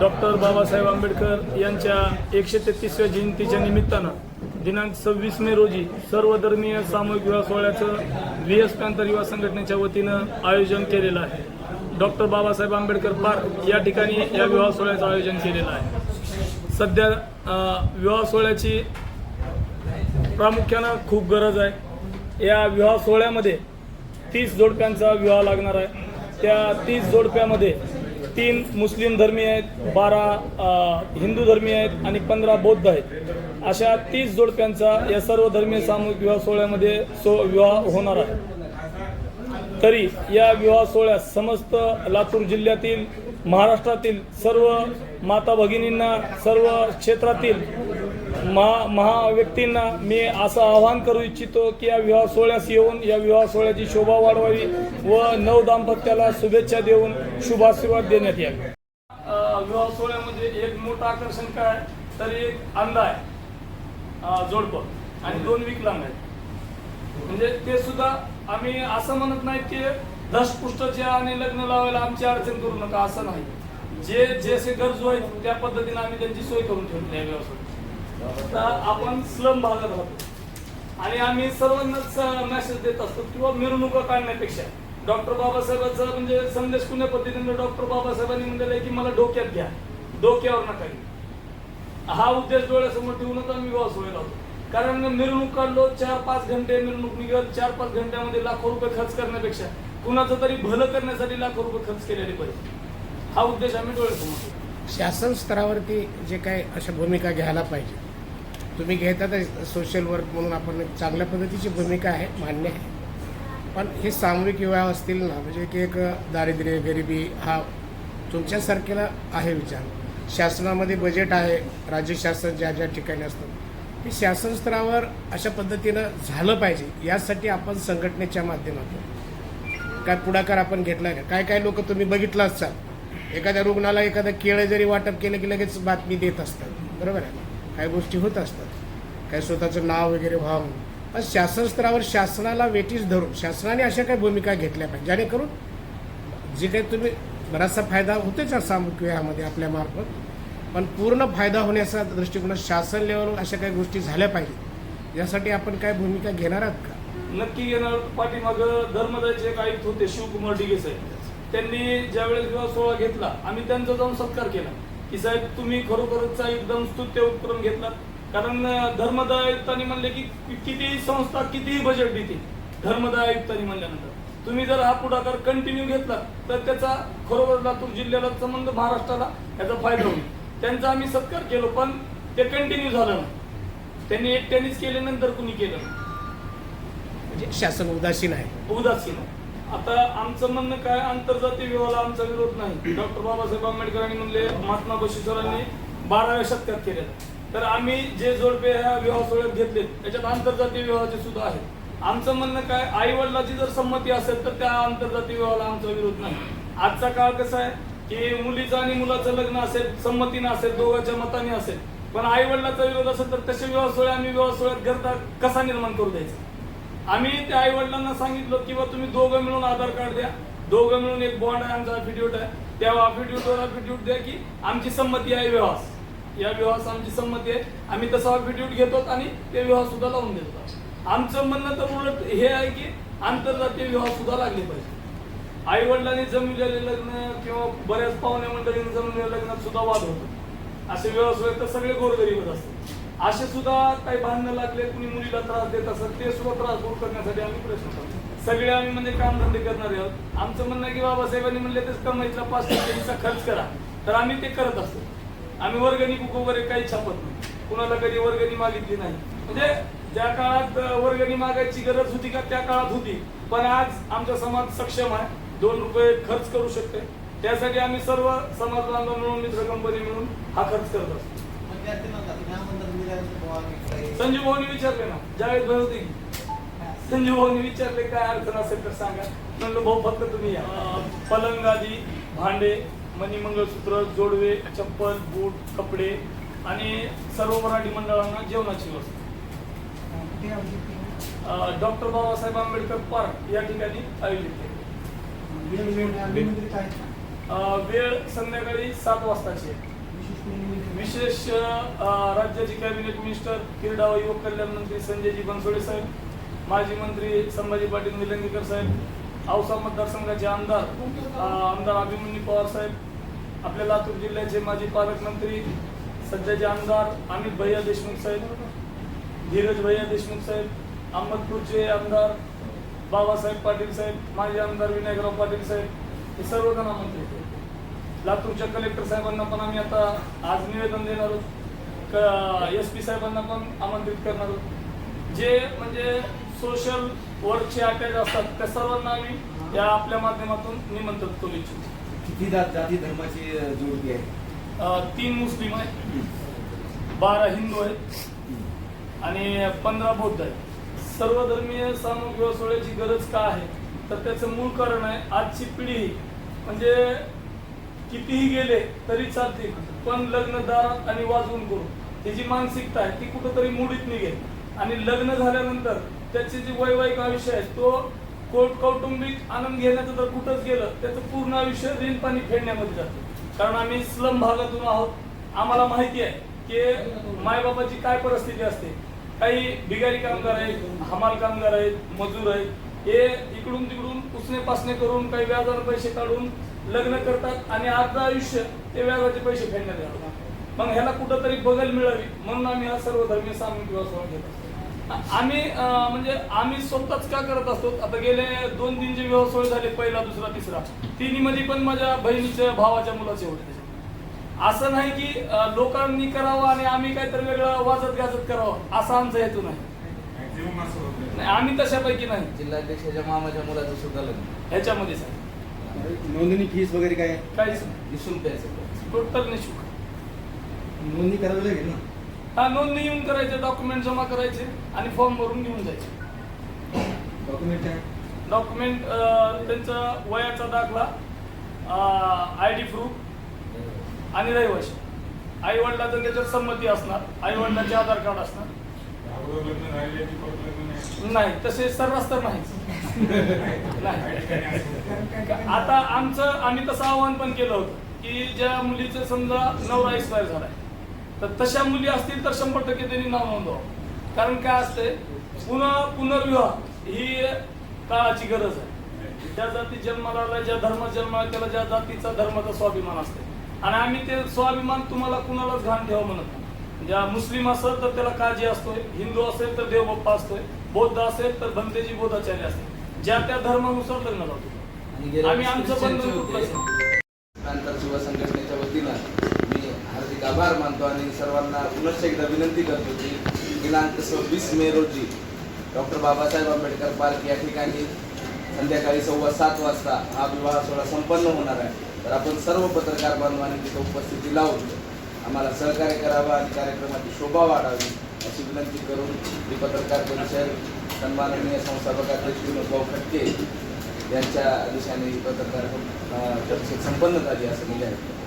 Doctor Babasaheb Ambedkar यांच्या एकशे तेहतीसव्या जयंतीच्या निमित्तानं दिनांक सव्वीस मे रोजी सर्वधर्मीय सामूहिक विवाह सोहळ्याचं व्ही एस पॅंथर युवा संघटनेच्या वतीनं आयोजन केलेलं आहे. डॉक्टर बाबासाहेब आंबेडकर पार्क या ठिकाणी या विवाह सोहळ्याचं आयोजन केलेलं आहे. सध्या विवाह सोहळ्याची प्रामुख्यानं खूप गरज आहे. या विवाह सोहळ्यामध्ये तीस जोडप्यांचा विवाह लागणार आहे. त्या तीस जोडप्यामध्ये तीन मुस्लिम धर्मीय आहेत बारा हिंदू धर्मीय आहेत आणि पंधरा बौद्ध आहेत. अशा तीस जोडप्यांचा या सर्व धर्मीय सामूहिक विवाह सोहळ्यामध्ये सो विवाह होणार आहे. तरी या विवाह सोहळ्यात समस्त लातूर जिल्ह्यातील महाराष्ट्रातील सर्व माता भगिनींना सर्व क्षेत्रातील महा महा व्यक्तींना मी असं आवाहन करू इच्छितो की या विवाह सोहळ्यास येऊन या विवाह सोहळ्याची शोभा वाढवावी व नव दाम्पत्याला शुभेच्छा देऊन शुभाशीर्वाद देण्यात यावे. विवाह सोहळ्यामध्ये एक मोठं आकर्षण काय तर एक अंडा आहे. जोडपं आणि दोन विकलांग आहेत. म्हणजे ते सुद्धा आम्ही असं म्हणत नाही की धष्टपुष्टचे आणि लग्न लावायला आमची अडचण करू नका असं नाही. जे जसे गरजू आहेत त्या पद्धतीने आम्ही त्यांची सोय करून ठेवली आहे व्यवसाय आता आपण स्लम भागात राहतो आणि आम्ही सर्वांनाच मेसेज देत असतो किंवा मिरवणुका काढण्यापेक्षा. डॉक्टर बाबासाहेबांचा म्हणजे संदेश कुण्या पद्धतीने डॉक्टर बाबासाहेबांनी म्हणलेलं आहे की मला डोक्यात घ्या. डोक्यावर नका हा उद्देश डोळ्यासमोर ठेवूनच आम्ही विवाह सोय लावतो कारण मिरवणूक काढलो चार पाच घंटे मिरवणूक निघत चार पाच घंट्यामध्ये लाखो रुपये खर्च करण्यापेक्षा कुणाचं तरी भलं करण्यासाठी लाखो रुपये खर्च केलेले पाहिजे हा उद्देश आम्ही डोळ्यासमोर ठेवतो शासन स्तरावरती जे काय अशा भूमिका घ्यायला पाहिजे. तुम्ही घेतात सोशल वर्क म्हणून आपण चांगल्या पद्धतीची भूमिका आहे मान्य आहे. पण हे सामूहिक विवाह असतील ना म्हणजे की एक दारिद्र्य गरिबी हा तुमच्यासारखेला आहे विचार. शासनामध्ये बजेट आहे राज्य शासन ज्या ज्या ठिकाणी असतं हे शासन स्तरावर अशा पद्धतीनं झालं पाहिजे यासाठी आपण संघटनेच्या माध्यमातून. काय पुढाकार आपण घेतला का? काय काय लोक तुम्ही बघितलं असाल? एखाद्या रुग्णाला एखादं केळं जरी वाटप केलं की लगेच बातमी देत असतात. बरोबर आहे? काही गोष्टी होत असतात. काही स्वतःचं नाव वगैरे व्हावं. पण शासन स्तरावर शासनाला वेटीस धरून शासनाने अशा काही भूमिका घेतल्या पाहिजे. जेणेकरून जे काही तुम्ही बराचसा फायदा होतेच सामूहिक यामध्ये आपल्यामार्फत पण पूर्ण फायदा होण्याचा दृष्टिकोन शासन लेवलवर अशा काही गोष्टी झाल्या पाहिजेत यासाठी आपण काय भूमिका घेणार आहात का? नक्की घेणार पाठीमाग धर्मदायचे एक आयुक्त होते शिवकुमार डिगे साहेब. त्यांनी ज्यावेळेस विवाह सोहळा घेतला आम्ही त्यांचा जाऊन सत्कार केला. की साहेब तुम्ही खरोखरचा एकदम स्तुत्य उपक्रम घेतला कारण धर्मदाय आयुक्तांनी म्हणले की कितीही संस्था कितीही बजेट देते धर्मदाय आयुक्तांनी म्हणल्यानंतर. तुम्ही जर हा पुढाकार कंटिन्यू घेतला तर त्याचा खरोखर लातूर जिल्ह्याला संबंध महाराष्ट्राला याचा फायदा होईल. त्यांचा आम्ही सत्कार केलो पण ते कंटिन्यू झालं नाही. त्यांनी एकट्यानेच केले नंतर कुणी केलं. म्हणजे शासन उदासीन आहे. उदासीन आहे. आता आमचं म्हणणं काय आंतरजातीय विवाहाला आमचा विरोध नाही. डॉक्टर बाबासाहेब आंबेडकरांनी म्हणले महात्मा बशिश्वरांनी बाराव्या शतकात केलेलं तर आम्ही जे जोडपे ह्या विवाह सोहळ्यात घेतले त्याच्यात आंतरजातीय विवाहाचे सुद्धा आहे आमचं म्हणणं काय आई वडिलाची जर संमती असेल तर त्या आंतरजातीय विवाहाला आमचा विरोध नाही. आजचा काळ कसा आहे की मुलीचं आणि मुलाचं लग्न असेल संमतीनं असेल दोघांच्या मताने असेल पण आई वडिलाचा विरोध असेल तर तसे विवाह सोहळे आम्ही विवाह सोहळ्यात घरता कसा निर्माण करू द्यायचा? आम्ही त्या आई वडिलांना सांगितलं किंवा तुम्ही दोघं मिळून आधार कार्ड द्या. दोघं मिळून एक बॉन्ड आहे आमचा अफिड्यूट आहे. त्या अफिड्यूटवर अफिड्यूट द्या की आमची संमती आहे विवाहास या विवाहास आमची संमती आहे. आम्ही तसा अफिड्यूट घेतो आणि ते विवाह सुद्धा लावून देतो. आमचं म्हणणं तर उलट हे आहे की आंतरजातीय विवाह सुद्धा लागले पाहिजे. आई वडिलांनी जमलेले लग्न किंवा बऱ्याच पाहुण्या मंडळींनी जमलेल्या लग्नात सुद्धा वाद होतो. असे विवाह तर सगळे गोरगरीबच असतात. असे सुद्धा काही भांडणं लागले कुणी मुलीला त्रास देत असत ते सुद्धा त्रास दूर करण्यासाठी आम्ही प्रयत्न करतो. सगळे आम्ही म्हणजे कामधंदे करणारे आहोत. आमचं म्हणणं आहे की बाबासाहेबांनी म्हणले तर कमाईचा पाच टक्के खर्च करा. तर आम्ही ते करत असतो. आम्ही वर्गणी बुक वगैरे काही छापत नाही. कुणाला कधी वर्गणी मागितली नाही. म्हणजे ज्या काळात वर्गणी मागायची गरज होती का त्या काळात होती. पण आज आमचा समाज सक्षम आहे. दोन रुपये खर्च करू शकते. त्यासाठी आम्ही सर्व समाज बांधव मिळून मित्र कंपनी मिळून हा खर्च करत असतो. संजीव भाऊनी विचारले ना ज्यावेळेस भाऊ होते की? संजीव भाऊनी विचारले काय अडचण असेल तर सांगा. म्हणलं भाऊ फक्त तुम्ही या. पलंग आदी भांडे मणी मंगळसूत्र जोडवे चप्पल बूट कपडे आणि सर्व मराठी मंडळांना जेवणाची व्यवस्था डॉक्टर बाबासाहेब आंबेडकर पार्क या ठिकाणी आयोजित केले. अं, वेळ संध्याकाळी सात वाजताची आहे. विशेष राज्याचे कॅबिनेट मिनिस्टर क्रीडा व युवक कल्याण मंत्री संजयजी बनसोडे साहेब माजी मंत्री संभाजी पाटील निलंगेकर साहेब औसा मतदारसंघाचे आमदार आमदार अभिमन्यू पवार साहेब आपल्या लातूर जिल्ह्याचे माजी पालकमंत्री सध्याचे आमदार अमित भैया देशमुख साहेब धीरज भैया देशमुख साहेब अहमदपूरचे आमदार बाबासाहेब पाटील साहेब माजी आमदार विनायकराव पाटील साहेब हे सर्वजण आमंत्रित आहेत. लातूरच्या कलेक्टर साहेबांना पण आम्ही आता आज निवेदन देणार आहोत. एस पी साहेबांना पण आमंत्रित करणार आहोत. जे म्हणजे सोशल वर्कचे अटॅच असतात त्या सर्वांना आम्ही या आपल्या माध्यमातून निमंत्रित करू इच्छितो. किती जात जाती धर्माची अ, जोडपी आहे? तीन मुस्लिम आहेत बारा हिंदू आहेत आणि पंधरा बौद्ध आहेत. सर्वधर्मीय सामूहिक सोहळ्याची गरज का आहे? तर त्याचं मूळ कारण आहे आजची पिढी म्हणजे कितीही गेले तरी चालतील पण लग्न दारात आणि वाजवून करू ही जी मानसिकता आहे ती कुठंतरी मुडीत निघेल. आणि लग्न झाल्यानंतर त्याचे जे वैवाहिक आयुष्य आहे तो कोट कौटुंबिक आनंद घेण्याचं जर कुठंच गेलं त्याचं पूर्ण आयुष्य ऋण पाणी फेडण्यामध्ये जातं. कारण आम्ही स्लम भागातून आहोत. आम्हाला माहिती आहे की मायबापाची काय परिस्थिती असते? काही बिगारी कामगार आहेत हमाल कामगार आहेत मजूर आहेत. हे इकडून तिकडून पुसणे पासणे करून काही व्याजावर पैसे काढून लग्न करतात आणि अर्ध आयुष्य ते व्याजाचे पैसे फेडण्यात घालतात मग ह्याला कुठंतरी बगल मिळावी म्हणून आम्ही हा सर्व धर्मीय सामूहिक विवाह सोहळा घेत असतो आम्ही म्हणजे आम्ही स्वतःच का करत असतो? आता गेले दोन तीन जे विवाह सोहळे झाले पहिला दुसरा तिसरा. तिन्ही मध्ये पण माझ्या बहिणीच्या भावाच्या मुलाचे होते. असं नाही की लोकांनी करावं आणि आम्ही काहीतरी वेगळं वाजत गाजत करावं असा आमचा हेतू नाही. नाही, आम्ही तशापैकी नाही. जिल्हाध्यक्षाच्या मामाच्या मुलाचं सुद्धा लग्न. ह्याच्यामध्येच आहे नोंदणी फीस वगैरे काय? आहे? काहीच नाही. प्यायचं टोटल निशुल्क. नोंदणी करावी लागेल ना? हा नोंदणी येऊन करायचे डॉक्युमेंट जमा करायचे आणि फॉर्म भरून घेऊन जायचे. डॉक्युमेंट काय? डॉक्युमेंट त्यांचा वयाचा दाखला आय डी प्रूफ आणि रहिवाशी आई वडिलाचं त्याच्यात संमती असणार आई वडिलांचे आधार कार्ड असणार. नाही. तसे सर्रास तर नाही नाही. आता आमचं आम्ही तसं आवाहन पण केलं होतं की ज्या मुलीचं समजा नवरा एक्सपायर झालाय तर तशा मुली असतील तर शंभर टक्के त्यांनी नाव नोंदवावं. कारण काय असते पुन्हा पुनर्विवाह ही काळाची गरज आहे. ज्या जाती जन्माला ज्या धर्मात जन्माला त्याला ज्या जातीचा धर्माचा स्वाभिमान असते आणि आम्ही ते स्वाभिमान तुम्हाला कुणालाच घाण ठेवा म्हणत नाही. ज्या मुस्लिम असेल तर त्याला काळजी असतोय हिंदू असेल तर देवबाप्पा असतोय बौद्ध असेल तर भंतेजी बोधाचार्य असते ज्या त्या धर्मानुसार लग्न लावतो आम्ही आमचं बंधन. प्रांतर युवा संघटनेच्या वतीनं मी हार्दिक आभार मानतो आणि सर्वांना पुनश्च एकदा विनंती करतो की दिनांक सव्वीस मे रोजी डॉक्टर बाबासाहेब आंबेडकर पार्क या ठिकाणी संध्याकाळी सव्वा सात वाजता हा विवाह सोहळा संपन्न होणार आहे तर आपण सर्व पत्रकार बांधवांनी तिथं उपस्थिती लावून आम्हाला सहकार्य करावं आणि कार्यक्रमाची शोभा वाढावी अशी विनंती करून ही पत्रकार परिषद सन्माननीय संस्थापक अध्यक्ष विनोद खटके यांच्या दिशाने ही पत्रकार परिषद संपन्न झाली असं मी आहे